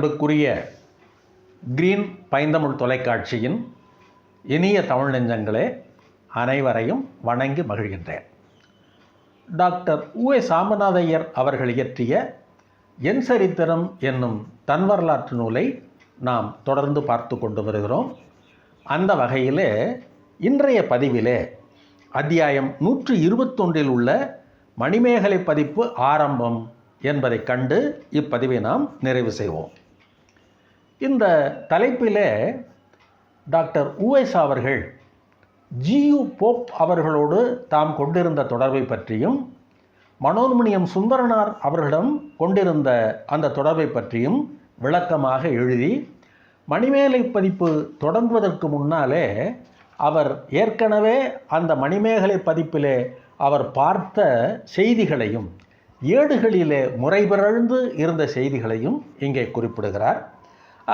அன்புக்குரிய கிரீன் பைந்தமிழ் தொலைக்காட்சியின் இனிய தமிழ் நெஞ்சங்களே அனைவரையும் வணங்கி மகிழ்கின்றேன். டாக்டர் உ. ஏ. சாமநாதையர் அவர்கள் இயற்றிய என் சரித்திரம் என்னும் தன் வரலாற்று நூலை நாம் தொடர்ந்து பார்த்து கொண்டு வருகிறோம். அந்த வகையிலே இன்றைய பதிவிலே அத்தியாயம் நூற்று இருபத்தொன்றில் உள்ள மணிமேகலை பதிப்பு ஆரம்பம் என்பதைக் கண்டு இப்பதிவை நாம் நிறைவு செய்வோம். இந்த தலைப்பிலே டாக்டர் உவேஸ் அவர்கள் ஜியு போப் அவர்களோடு தாம் கொண்டிருந்த தொடர்பை பற்றியும் மனோன்மணியம் சுந்தரனார் அவர்களிடம் கொண்டிருந்த அந்த தொடர்பை பற்றியும் விளக்கமாக எழுதி மணிமேலை பதிப்பு தொடங்குவதற்கு முன்னாலே அவர் ஏற்கனவே அந்த மணிமேகலை பதிப்பிலே அவர் பார்த்த செய்திகளையும் ஏடுகளிலே முறைபிறழ்ந்து இருந்த செய்திகளையும் இங்கே குறிப்பிடுகிறார்.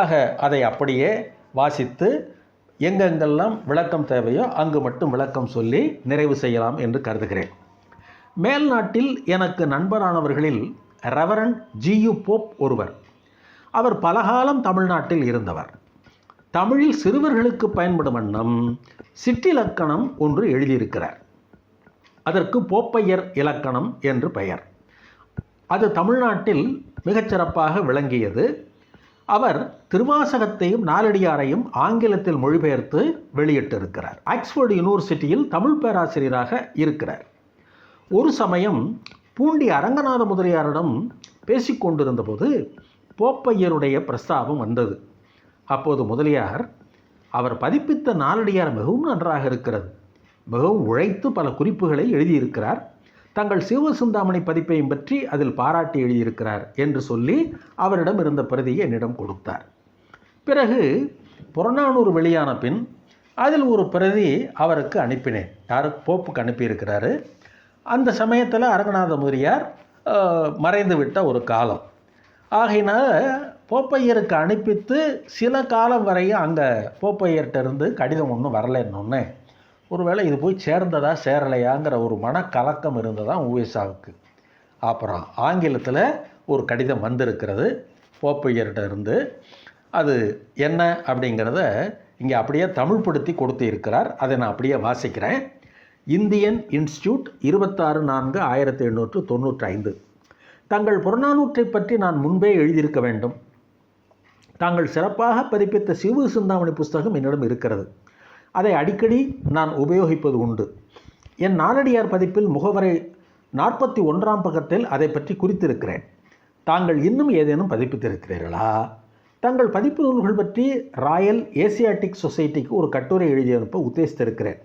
ஆக அதை அப்படியே வாசித்து எங்கெங்கெல்லாம் விளக்கம் தேவையோ அங்கு மட்டும் விளக்கம் சொல்லி நிறைவு செய்யலாம் என்று கருதுகிறேன். மேல்நாட்டில் எனக்கு நண்பரானவர்களில் ரெவரண்ட் ஜியு போப் ஒருவர். அவர் பலகாலம் தமிழ்நாட்டில் இருந்தவர். தமிழில் சிறுவர்களுக்கு பயன்படும் வண்ணம் சிற்றிலக்கணம் ஒன்று எழுதியிருக்கிறார். அதற்கு போப்பையர் இலக்கணம் என்று பெயர். அது தமிழ்நாட்டில் மிகச்சிறப்பாக விளங்கியது அவர் திருவாசகத்தையும் நாலடியாரையும் ஆங்கிலத்தில் மொழிபெயர்த்து வெளியிட்டிருக்கிறார். ஆக்ஸ்போர்டு யூனிவர்சிட்டியில் தமிழ் பேராசிரியராக இருக்கிறார். ஒரு சமயம் பூண்டி அரங்கநாத முதலியாரிடம் பேசிக்கொண்டிருந்தபோது போப்பையருடைய பிரஸ்தாபம் வந்தது. அப்போது முதலியார் அவர் பதிப்பித்த நாலடியார் மிகவும் நன்றாக இருக்கிறது. மிகவும் உழைத்து பல குறிப்புகளை எழுதியிருக்கிறார். தங்கள் சிவசிந்தாமணி பதிப்பையும் பற்றி அதில் பாராட்டி எழுதியிருக்கிறார் என்று சொல்லி அவரிடம் இருந்த பிரதியை என்னிடம் கொடுத்தார். பிறகு புறநானூறு வெளியான பின் அதில் ஒரு பிரதி அவருக்கு அனுப்பினேன். யார் போப்புக்கு அனுப்பியிருக்கிறாரு. அந்த சமயத்தில் அரங்கநாத முதலியார் மறைந்து விட்ட ஒரு காலம். ஆகையினால் போப்பையருக்கு அனுப்பித்து சில காலம் வரையும் அங்கே போப்பையர்கிட்ட இருந்து கடிதம் ஒன்றும் வரலைன்னொன்னே ஒருவேளை இது போய் சேர்ந்ததா சேரலையாங்கிற ஒரு மனக்கலக்கம் இருந்ததான் உவேசாவுக்கு அப்புறம் ஆங்கிலத்தில் ஒரு கடிதம் வந்திருக்கிறது போப்பையர்கிட்ட இருந்து. அது என்ன அப்படிங்கிறத இங்கே அப்படியே தமிழ்படுத்தி கொடுத்து இருக்கிறார் அதை நான் அப்படியே வாசிக்கிறேன். இந்தியன் இன்ஸ்டியூட் இருபத்தாறு நான்கு ஆயிரத்தி எண்ணூற்று தொண்ணூற்றி ஐந்து. தங்கள் புறநானூற்றை பற்றி நான் முன்பே எழுதியிருக்க வேண்டும். தாங்கள் சிறப்பாக பதிப்பித்த சிவு சிந்தாமணி புஸ்தகம் என்னிடம் இருக்கிறது. அதை அடிக்கடி நான் உபயோகிப்பது உண்டு. என் நாலடியார் பதிப்பில் முகவரை நாற்பத்தி ஒன்றாம் பக்கத்தில் அதை பற்றி குறித்திருக்கிறேன். தாங்கள் இன்னும் ஏதேனும் பதிப்பித்திருக்கிறீர்களா? தங்கள் பதிப்பு நூல்கள் பற்றி ராயல் ஏசியாட்டிக் சொசைட்டிக்கு ஒரு கட்டுரை எழுதி அனுப்ப உத்தேசித்திருக்கிறேன்.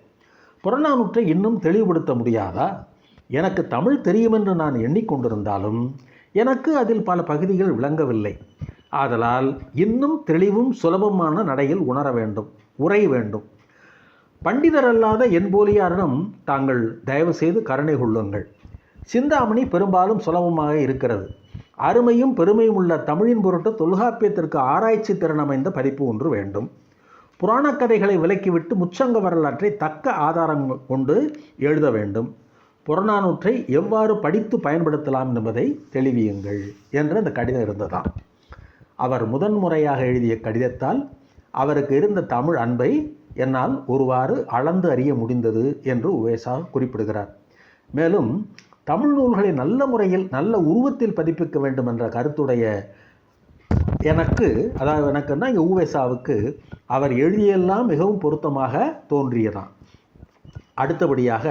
புறநானூற்றை இன்னும் தெளிவுபடுத்த முடியாதா? எனக்கு தமிழ் தெரியுமென்று நான் எண்ணிக்கொண்டிருந்தாலும் எனக்கு அதில் பல பகுதிகள் விளங்கவில்லை. ஆதலால் இன்னும் தெளிவும் சுலபமான நடையில் உணர வேண்டும் உரை வேண்டும். பண்டிதர் அல்லாத என் போலியாரிடம் தாங்கள் தயவு செய்து கருணை கொள்ளுங்கள். சிந்தாமணி பெரும்பாலும் சுலபமாக இருக்கிறது. அருமையும் பெருமையும் உள்ள தமிழின் பொருட்டு தொல்காப்பியத்திற்கு ஆராய்ச்சி திறன் அமைந்த பதிப்பு ஒன்று வேண்டும். புராணக் கதைகளை விலக்கிவிட்டு முச்சங்க வரலாற்றை தக்க ஆதாரம் கொண்டு எழுத வேண்டும். புறநானூற்றை எவ்வாறு படித்து பயன்படுத்தலாம் என்பதை தெளிவியுங்கள் என்று அந்த கடிதம் இருந்ததாம். அவர் முதன்முறையாக எழுதிய கடிதத்தால் அவருக்கு இருந்த தமிழ் அன்பை என்னால் ஒருவாறு அளந்து அறிய முடிந்தது என்று உவேசா குறிப்பிடுகிறார். மேலும் தமிழ் நூல்களை நல்ல முறையில் நல்ல உருவத்தில் பதிப்பிக்க வேண்டும் என்ற கருத்துடைய எனக்கு அதாவது எனக்குன்னா இங்கே ஊவேசாவுக்கு அவர் எழுதியெல்லாம் மிகவும் பொருத்தமாக தோன்றியதான் அடுத்தபடியாக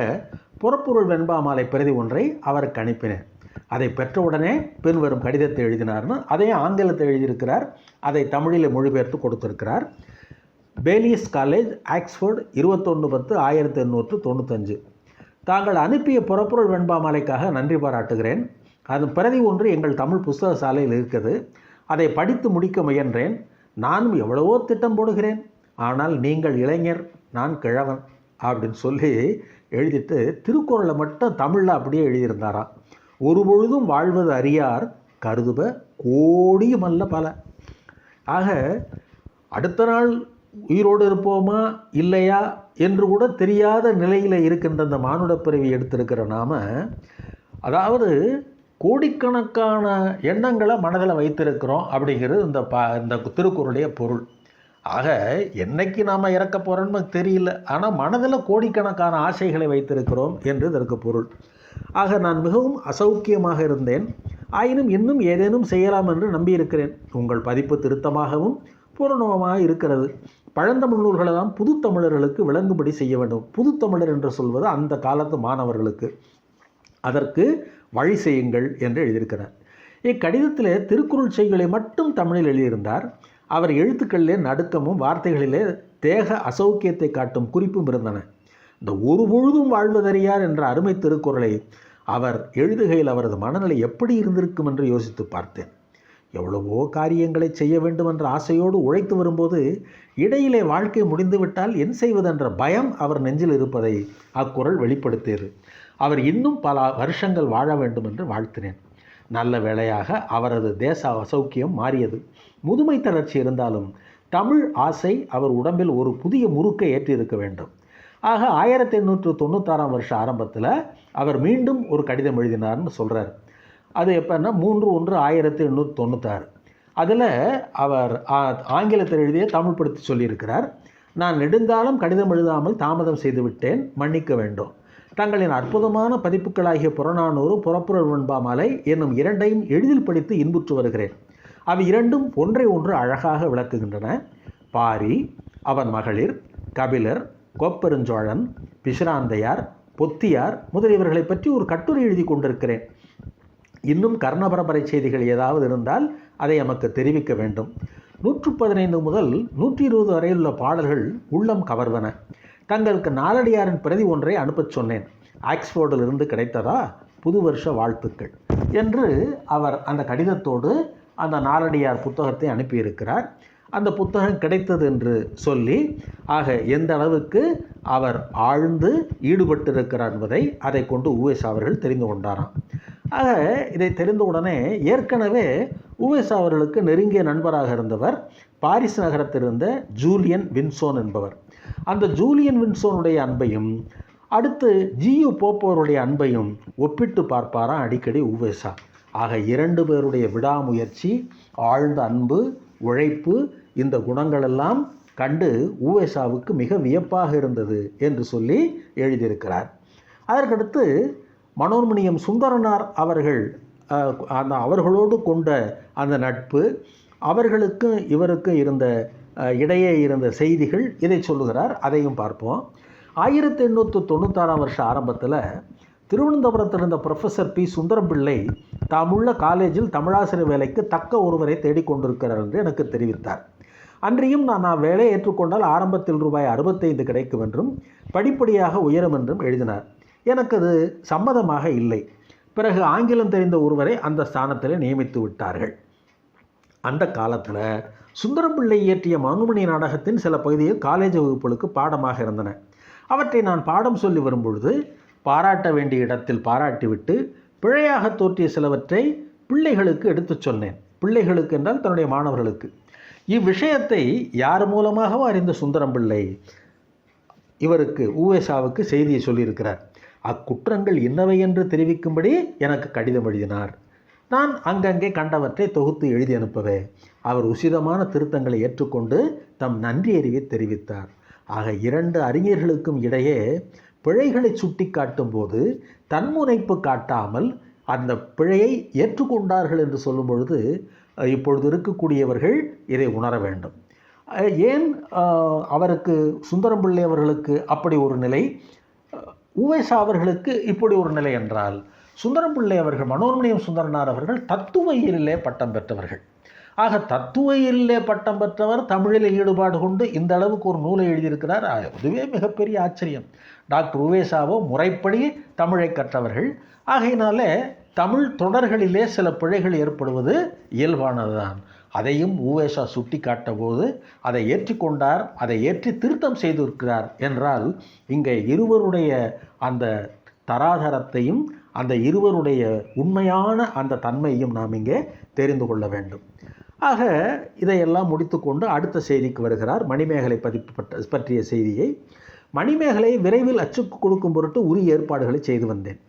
புறப்பொருள் வெண்பாமாலை பிரதி ஒன்றை அவருக்கு அனுப்பினேன். அதை பெற்றவுடனே பின்வரும் கடிதத்தை எழுதினார்னு அதையும் ஆங்கிலத்தில் எழுதியிருக்கிறார் அதை தமிழில் மொழிபெயர்த்து கொடுத்திருக்கிறார். பேலியஸ் காலேஜ் ஆக்ஸ்ஃபோர்டு இருபத்தொன்று பத்து ஆயிரத்தி எண்ணூற்று தொண்ணூத்தஞ்சு. தாங்கள் அனுப்பிய புறப்பொருள் வெண்பாமாலைக்காக நன்றி பாராட்டுகிறேன். அதன் பிரதி ஒன்று எங்கள் தமிழ் புஸ்தக சாலையில் இருக்கிறது. அதை படித்து முடிக்க முயன்றேன். நானும் எவ்வளவோ திட்டம் போடுகிறேன். ஆனால் நீங்கள் இளைஞர் நான் கிழவன் அப்படின்னு சொல்லி எழுதிட்டு திருக்குறளை மட்டும் தமிழில் அப்படியே எழுதியிருந்தாராம் ஒரு பொழுதும் வாழ்வது அறியார் கருதுப கோடியுமல்ல பல. ஆக அடுத்த நாள் உயிரோடு இருப்போமா இல்லையா என்று கூட தெரியாத நிலையில் இருக்கின்ற இந்த மானுட பிறவி எடுத்திருக்கிற நாம அதாவது கோடிக்கணக்கான எண்ணங்களை மனதில் வைத்திருக்கிறோம் அப்படிங்கிறது இந்த பா இந்த திருக்குறளுடைய பொருள். ஆக என்னைக்கு நாம் இறக்க போகிறோன்னு தெரியல. ஆனால் மனதில் கோடிக்கணக்கான ஆசைகளை வைத்திருக்கிறோம் என்று இதற்கு பொருள். ஆக நான் மிகவும் அசௌக்கியமாக இருந்தேன். ஆயினும் இன்னும் ஏதேனும் செய்யலாம் என்று நம்பியிருக்கிறேன். உங்கள் பதிப்பு திருத்தமாகவும் பூரணமாக இருக்கிறது. பழந்தமிழ் நூல்களெல்லாம் புதுத்தமிழர்களுக்கு விளங்கும்படி செய்ய வேண்டும். புதுத்தமிழர் என்று சொல்வது அந்த காலத்து மாணவர்களுக்கு அதற்கு வழி செய்யுங்கள் என்று எழுதியிருக்கிறார். இக்கடிதத்திலே திருக்குறள் செய்களை மட்டும் தமிழில் எழுதியிருந்தார். அவர் எழுத்துக்களிலே நடுக்கமும் வார்த்தைகளிலே தேக அசௌக்கியத்தை காட்டும் குறிப்பும் இருந்தன. இந்த ஒரு பொழுதும் வாழ்வதறியார் என்ற அருமை திருக்குறளை அவர் எழுதுகையில் அவரது மனநிலை எப்படி இருந்திருக்கும் என்று யோசித்து பார்த்தேன். எவ்வளவோ காரியங்களை செய்ய வேண்டும் என்ற ஆசையோடு உழைத்து வரும்போது இடையிலே வாழ்க்கை முடிந்துவிட்டால் என் செய்வதென்ற பயம் அவர் நெஞ்சில் இருப்பதை அக்குரல் வெளிப்படுத்தியது. அவர் இன்னும் பல வருஷங்கள் வாழ வேண்டும் என்று வாழ்த்தினேன். நல்ல வேளையாக அவரது தேச அசௌக்கியம் மாறியது. முதுமை தளர்ச்சி இருந்தாலும் தமிழ் ஆசை அவர் உடம்பில் ஒரு புதிய முறுக்கை ஏற்றியிருக்க வேண்டும். ஆக ஆயிரத்தி எண்ணூற்று தொண்ணூத்தாறாம் வருஷ ஆரம்பத்தில் அவர் மீண்டும் ஒரு கடிதம் எழுதினார்னு சொல்கிறார் அது எப்போன்னா மூன்று ஒன்று ஆயிரத்தி எண்ணூற்றி தொண்ணூத்தாறு. அதில் அவர் ஆ- ஆங்கிலத்தில் எழுதிய தமிழ் படுத்தி சொல்லியிருக்கிறார் நான் நெடுங்காலம் கடிதம் எழுதாமல் தாமதம் செய்துவிட்டேன் மன்னிக்க வேண்டும். தங்களின் அற்புதமான பதிப்புகளாகிய புறநானூறு புறப்புறல் வெண்பாமலை என்னும் இரண்டையும் எளிதில் படித்து இன்புற்று வருகிறேன். அவை இரண்டும் ஒன்றை ஒன்று அழகாக விளக்குகின்றன. பாரி அவன் மகளிர் கபிலர் கோப்பெருஞ்சோழன் பிசிராந்தையார் பொத்தியார் முதலியவர்களை பற்றி ஒரு கட்டுரை எழுதி கொண்டிருக்கிறேன். இன்னும் கர்ணபரம்பரை செய்திகள் ஏதாவது இருந்தால் அதை நமக்கு தெரிவிக்க வேண்டும். நூற்று பதினைந்து முதல் நூற்றி இருபது வரையுள்ள பாடல்கள் உள்ளம் கவர்வன தங்களுக்கு நாலடியாரின் பிரதி ஒன்றை அனுப்பச் சொன்னேன். ஆக்ஸ்போர்டில் இருந்து கிடைத்ததா? புது வருஷ வாழ்த்துக்கள். என்று அவர் அந்த கடிதத்தோடு அந்த நாலடியார் புத்தகத்தை அனுப்பியிருக்கிறார். அந்த புத்தகம் கிடைத்தது என்று சொல்லி ஆக எந்த அளவுக்கு அவர் ஆழ்ந்து ஈடுபட்டிருக்கிறார் என்பதை அதை கொண்டு உவேஸ் அவர்கள் தெரிந்து கொண்டாராம். ஆக இதை தெரிந்தவுடனே ஏற்கனவே உவேஸ் அவர்களுக்கு நெருங்கிய நண்பராக இருந்தவர் பாரிஸ் நகரத்தில் இருந்த ஜூலியன் வின்சோன் என்பவர். அந்த ஜூலியன் வின்சோனுடைய அன்பையும் அடுத்து ஜியு போப்போருடைய அன்பையும் ஒப்பிட்டு பார்ப்பாராம் அடிக்கடி உவேசா. ஆக இரண்டு பேருடைய விடாமுயற்சி ஆழ்ந்த அன்பு உழைப்பு இந்த குணங்களெல்லாம் கண்டு உவேசாவுக்கு மிக வியப்பாக இருந்தது என்று சொல்லி எழுதியிருக்கிறார். அதற்கடுத்து மனோன்மணியம் சுந்தரனார் அவர்கள் அந்த அவர்களோடு கொண்ட அந்த நட்பு அவர்களுக்கும் இவருக்கும் இருந்த இடையே இருந்த செய்திகள் இதை சொல்லுகிறார். அதையும் பார்ப்போம். ஆயிரத்தி எண்ணூற்று தொண்ணூத்தாறாம் வருஷம் ஆரம்பத்தில் திருவனந்தபுரத்தில் இருந்த ப்ரொஃபஸர் பி. சுந்தரம் பிள்ளை தாமுள்ள காலேஜில் தமிழாசிரியர் வேலைக்கு தக்க ஒருவரை தேடிக்கொண்டிருக்கிறார் என்று எனக்கு தெரிவித்தார். அன்றியும் நான் நான் வேலையை ஏற்றுக்கொண்டால் ஆரம்பத்தில் ரூபாய் அறுபத்தைந்து கிடைக்கும் என்றும் படிப்படியாக உயரும் என்றும் எழுதினார். எனக்கு அது சம்மதமாக இல்லை. பிறகு ஆங்கிலம் தெரிந்த ஒருவரை அந்த ஸ்தானத்தில் நியமித்து விட்டார்கள். அந்த காலத்தில் சுந்தரம் பிள்ளை இயற்றிய மனுமணி நாடகத்தின் சில பகுதிகள் காலேஜ் வகுப்புகளுக்கு பாடமாக இருந்தன. அவற்றை நான் பாடம் சொல்லி வரும்பொழுது பாராட்ட வேண்டிய இடத்தில் பாராட்டிவிட்டு பிழையாக தோற்றிய சிலவற்றை பிள்ளைகளுக்கு எடுத்துச் சொன்னேன். பிள்ளைகளுக்கு என்றால் தன்னுடைய மாணவர்களுக்கு. இவ்விஷயத்தை யார் மூலமாகவும் அறிந்த சுந்தரம் பிள்ளை இவருக்கு ஊவேசாவுக்கு செய்தியை சொல்லியிருக்கிறார். அக்குற்றங்கள் என்னவை என்று தெரிவிக்கும்படி எனக்கு கடிதம் எழுதினார். நான் அங்கங்கே கண்டவற்றை தொகுத்து எழுதி அனுப்பவே அவர் உசிதமான திருத்தங்களை ஏற்றுக்கொண்டு தம் நன்றி அறிவை தெரிவித்தார். ஆக இரண்டு அறிஞர்களுக்கும் இடையே பிழைகளை சுட்டிக்காட்டும் போது தன்முனைப்பு காட்டாமல் அந்த பிழையை ஏற்றுக்கொண்டார்கள் என்று சொல்லும் பொழுது இப்பொழுது இருக்கக்கூடியவர்கள் இதை உணர வேண்டும். ஏன் அவருக்கு சுந்தரம் பிள்ளை அவர்களுக்கு அப்படி ஒரு நிலை? உவேசா அவர்களுக்கு இப்படி ஒரு நிலை என்றால் சுந்தரம் பிள்ளை அவர்கள் மனோன்மணியம் சுந்தரனார் அவர்கள் தத்துவ இயலிலே பட்டம் பெற்றவர்கள். ஆக தத்துவ இயலிலே பட்டம் பெற்றவர் தமிழில் ஈடுபாடு கொண்டு இந்த அளவுக்கு ஒரு நூலை எழுதியிருக்கிறார். அதுவே மிகப்பெரிய ஆச்சரியம். டாக்டர் உவேசாவோ முறைப்படி தமிழை கற்றவர்கள். ஆகையினாலே தமிழ் தொடர்களிலே சில பிழைகள் ஏற்படுவது இயல்பானதுதான். அதையும் ஊவேசா சுட்டி காட்டபோது அதை ஏற்றிக்கொண்டார் அதை ஏற்றி திருத்தம் செய்திருக்கிறார் என்றால் இங்கே இருவருடைய அந்த தராதரத்தையும் அந்த இருவருடைய உண்மையான அந்த தன்மையும் நாம் இங்கே தெரிந்து கொள்ள வேண்டும். ஆக இதையெல்லாம் முடித்துக்கொண்டு அடுத்த செய்திக்கு வருகிறார் மணிமேகலை பதிப்பு பற்ற பற்றிய செய்தியை. மணிமேகலை விரைவில் அச்சுக்கு கொடுக்கும் பொருட்டு உரிய ஏற்பாடுகளை செய்து வந்தேன்.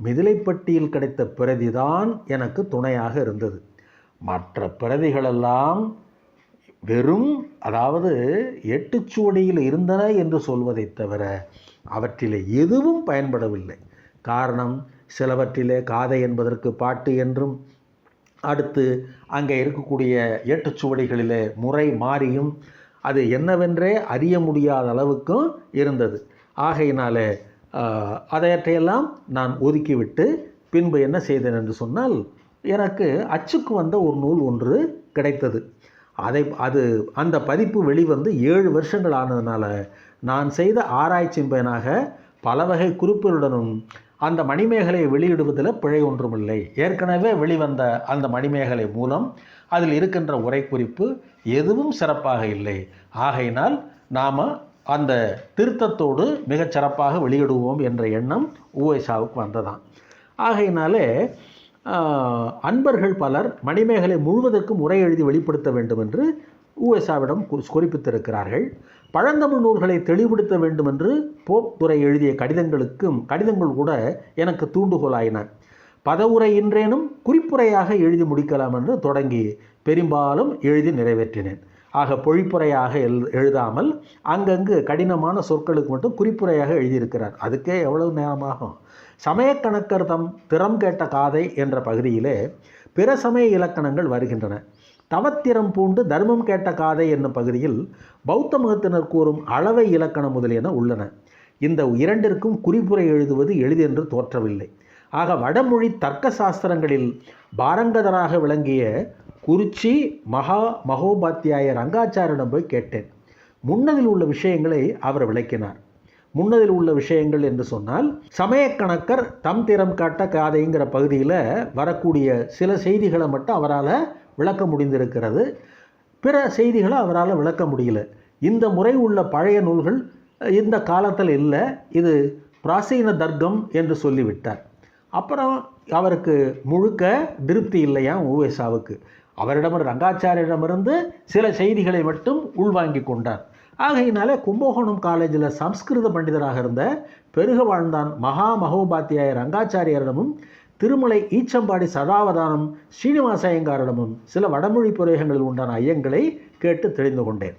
மிதிலைப்பட்டியில் கிடைத்த பிரதிதான் எனக்கு துணையாக இருந்தது. மற்ற பிரதிகளெல்லாம் வெறும் அதாவது எட்டுச்சுவடியில் இருந்தன என்று சொல்வதைத் தவிர அவற்றில் எதுவும் பயன்படவில்லை. காரணம் சிலவற்றிலே காதை என்பதற்கு பாட்டு என்றும் அடுத்து அங்கே இருக்கக்கூடிய ஏட்டுச்சுவடிகளிலே முறை மாறியும் அது என்னவென்றே அறிய முடியாத அளவுக்கும் இருந்தது. ஆகையினாலே அதையற்றையெல்லாம் நான் ஒதுக்கிவிட்டு பின்பு என்ன செய்தேன் என்று சொன்னால் எனக்கு அச்சுக்கு வந்த ஒரு நூல் ஒன்று கிடைத்தது. அதை அது அந்த பதிப்பு வெளிவந்து ஏழு வருஷங்கள் ஆனதுனால நான் செய்த ஆராய்ச்சியின் பயனாக பல வகை குறிப்புகளுடனும் அந்த மணிமேகலையை வெளியிடுவதில் பிழை ஒன்றுமில்லை. ஏற்கனவே வெளிவந்த அந்த மணிமேகலை மூலம் அதில் இருக்கின்ற உரை குறிப்பு எதுவும் சிறப்பாக இல்லை. ஆகையினால் நாம் அந்த திருத்தத்தோடு மிகச் சிறப்பாக வெளியிடுவோம் என்ற எண்ணம் ஊஎஸ்ஆவுக்கு வந்ததாம். ஆகையினாலே அன்பர்கள் பலர் மணிமேகலை முழுவதற்கும் உரை எழுதி வெளிப்படுத்த வேண்டும் என்று ஊஎஸ்ஆவிடம் குறிப்பித்திருக்கிறார்கள் பழந்தமிழ் நூல்களை தெளிவுபடுத்த வேண்டும் என்று போப் துறை எழுதிய கடிதங்களுக்கும் கடிதங்கள் கூட எனக்கு தூண்டுகோலாயின. பதவுரை இன்றேனும் குறிப்புரையாக எழுதி முடிக்கலாம் என்று தொடங்கி பெரும்பாலும் எழுதி நிறைவேற்றினேன். ஆக பொழிப்புரையாக எழு எழுதாமல் அங்கங்கு கடினமான சொற்களுக்கு மட்டும் குறிப்புரையாக எழுதியிருக்கிறார். அதுக்கே எவ்வளவு நேரமாகும் சமயக்கணக்கர்தம் திறம் கேட்ட காதை என்ற பகுதியிலே பிற சமய இலக்கணங்கள் வருகின்றன. தவத்திரம் பூண்டு தர்மம் கேட்ட காதை என்னும் பகுதியில் பௌத்த மதத்தினர் கூறும் அளவை இலக்கணம் முதலியன உள்ளன. இந்த இரண்டிற்கும் குறிப்புரை எழுதுவது எளிதென்று தோற்றவில்லை. ஆக வடமொழி தர்க்க சாஸ்திரங்களில் பாரங்கதராக விளங்கிய குறிச்சி மகா மகோபாத்தியாய ரங்காச்சாரிடம் போய் கேட்டேன். முன்னதில் உள்ள விஷயங்களை அவர் விளக்கினார். முன்னதில் உள்ள விஷயங்கள் என்று சொன்னால் சமயக்கணக்கர் தம் திறம் காட்ட காதைங்கிற பகுதியில் வரக்கூடிய சில செய்திகளை மட்டும் அவரால் விளக்க முடிந்திருக்கிறது. பிற செய்திகளை அவரால் விளக்க முடியல. இந்த முறை உள்ள பழைய நூல்கள் இந்த காலத்தில் இல்லை. இது பிராசீன தர்க்கம் என்று சொல்லிவிட்டார். அப்புறம் அவருக்கு முழுக்க திருப்தி இல்லையா ஊஎஸ்ஆவுக்கு அவரிடம் ரங்காச்சாரியரிடமிருந்து சில செய்திகளை மட்டும் உள்வாங்கி கொண்டார். ஆகையினால கும்பகோணம் காலேஜில் சம்ஸ்கிருத பண்டிதராக இருந்த பெருக வாழ்ந்தான் மகா மகோபாத்தியாய ரங்காச்சாரியரிடமும் திருமலை ஈச்சம்பாடி சதாவதானம் ஸ்ரீனிவாசையங்காரிடமும் சில வடமொழி புரேகங்களில் உண்டான ஐயங்களை கேட்டு தெரிந்து கொண்டேன்.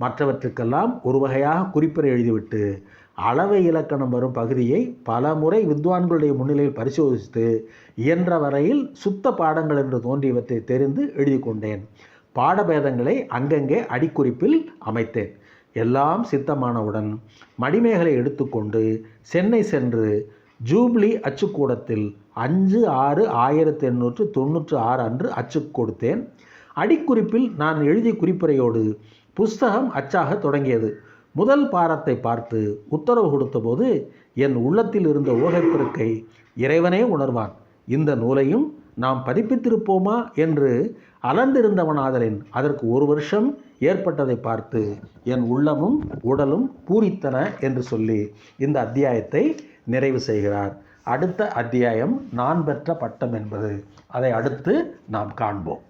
மற்றவற்றுக்கெல்லாம் ஒரு வகையாக குறிப்பிட எழுதிவிட்டு அளவை இலக்கணம் வரும் பகுதியை பல முறை வித்வான்களுடைய முன்னிலையில் பரிசோதித்து இயன்ற வரையில் சுத்த பாடங்கள் என்று தோன்றியவற்றை தெரிந்து எழுதி கொண்டேன் பாடபேதங்களை அங்கங்கே அடிக்குறிப்பில் அமைத்தேன். எல்லாம் சித்தமானவுடன் மடிமேகலை எடுத்துக்கொண்டு சென்னை சென்று ஜூப்ளி அச்சுக்கூடத்தில் அஞ்சு ஆறு ஆயிரத்தி எண்ணூற்று தொண்ணூற்று ஆறு அன்று அச்சு கொடுத்தேன். அடிக்குறிப்பில் நான் எழுதிய குறிப்புரையோடு புஸ்தகம் அச்சாக தொடங்கியது. முதல் பாரத்தை பார்த்து உத்தரவு கொடுத்தபோது என் உள்ளத்தில் இருந்த ஊகைப்பெருக்கை இறைவனே உணர்வான். இந்த நூலையும் நாம் பதிப்பித்திருப்போமா என்று அலர்ந்திருந்தவனாதலின் அதற்கு ஒரு வருஷம் ஏற்பட்டதை பார்த்து என் உள்ளமும் உடலும் பூரித்தன என்று சொல்லி இந்த அத்தியாயத்தை நிறைவு செய்கிறார். அடுத்த அத்தியாயம் நான் பெற்ற பட்டம் என்பது. அதை அடுத்து நாம் காண்போம்.